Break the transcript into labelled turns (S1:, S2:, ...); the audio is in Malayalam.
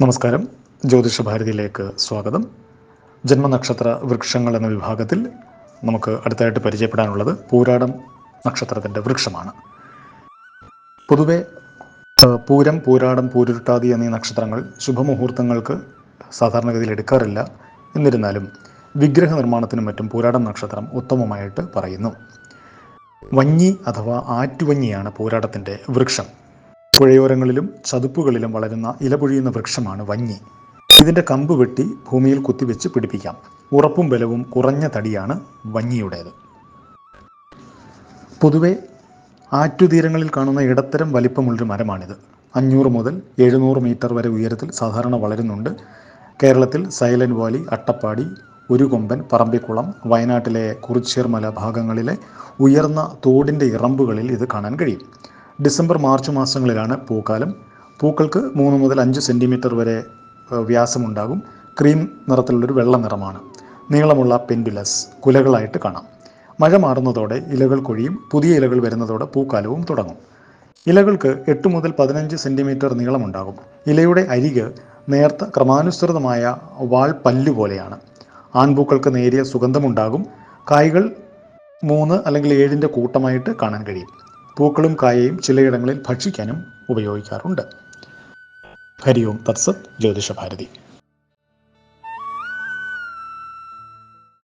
S1: നമസ്കാരം. ജ്യോതിഷ ഭാരതിയിലേക്ക് സ്വാഗതം. ജന്മനക്ഷത്ര വൃക്ഷങ്ങൾ എന്ന വിഭാഗത്തിൽ നമുക്ക് അടുത്തായിട്ട് പരിചയപ്പെടാനുള്ളത് പൂരാടം നക്ഷത്രത്തിന്റെ വൃക്ഷമാണ്. പൊതുവെ പൂരം പൂരാടം പൂരുരുട്ടാതി എന്നീ നക്ഷത്രങ്ങൾ ശുഭമുഹൂർത്തങ്ങൾക്ക് സാധാരണഗതിയിൽ എടുക്കാറില്ല. എന്നിരുന്നാലും വിഗ്രഹ നിർമ്മാണത്തിനും മറ്റും പൂരാടം നക്ഷത്രം ഉത്തമമായിട്ട് പറയുന്നു. വഞ്ഞി അഥവാ ആറ്റുവഞ്ഞിയാണ് പൂരാടത്തിന്റെ വൃക്ഷം. പുഴയോരങ്ങളിലും ചതുപ്പുകളിലും വളരുന്ന ഇലപൊഴിയുന്ന വൃക്ഷമാണ് വഞ്ഞി ഇതിന്റെ കമ്പ് വെട്ടി ഭൂമിയിൽ കുത്തിവെച്ച് പിടിപ്പിക്കാം. ഉറപ്പും ബലവും കുറഞ്ഞ തടിയാണ് വഞ്ഞിയുടേത് പൊതുവെ ആറ്റുതീരങ്ങളിൽ കാണുന്ന ഇടത്തരം വലിപ്പമുള്ളൊരു മരമാണിത്. അഞ്ഞൂറ് മുതൽ എഴുന്നൂറ് മീറ്റർ വരെ ഉയരത്തിൽ സാധാരണ വളരുന്നുണ്ട്. കേരളത്തിൽ സൈലന്റ് വാലി അട്ടപ്പാടി ഒരു ഒരുകൊമ്പൻ പറമ്പിക്കുളം വയനാട്ടിലെ കുറിച്ചേർമല ഭാഗങ്ങളിലെ ഉയർന്ന തോടിന്റെ ഇറമ്പുകളിൽ ഇത് കാണാൻ കഴിയും. ഡിസംബർ മാർച്ച് മാസങ്ങളിലാണ് പൂക്കാലം. പൂക്കൾക്ക് മൂന്ന് മുതൽ അഞ്ച് സെന്റിമീറ്റർ വരെ വ്യാസമുണ്ടാകും. ക്രീം നിറത്തിലുള്ളൊരു വെള്ള നിറമാണ്. നീളമുള്ള പെൻഡുലസ് കുലകളായിട്ട് കാണാം. മഴ മാറുന്നതോടെ ഇലകൾ കൊഴിയും. പുതിയ ഇലകൾ വരുന്നതോടെ പൂക്കാലവും തുടങ്ങും. ഇലകൾക്ക് എട്ട് മുതൽ പതിനഞ്ച് സെന്റിമീറ്റർ നീളമുണ്ടാകും. ഇലയുടെ അരിക് നേർത്ത ക്രമാനുസൃതമായ വാൾ പല്ലു പോലെയാണ്. ആൺപൂക്കൾക്ക് നേരിയ സുഗന്ധമുണ്ടാകും. കായ്കൾ മൂന്ന് അല്ലെങ്കിൽ ഏഴിന്റെ കൂട്ടമായിട്ട് കാണാൻ കഴിയും. പൂക്കളും കായയും ചിലയിടങ്ങളിൽ ഭക്ഷിക്കാനും ഉപയോഗിക്കാറുണ്ട്. ഹരി ഓം തത്സത് ജ്യോതിഷ ഭാരതി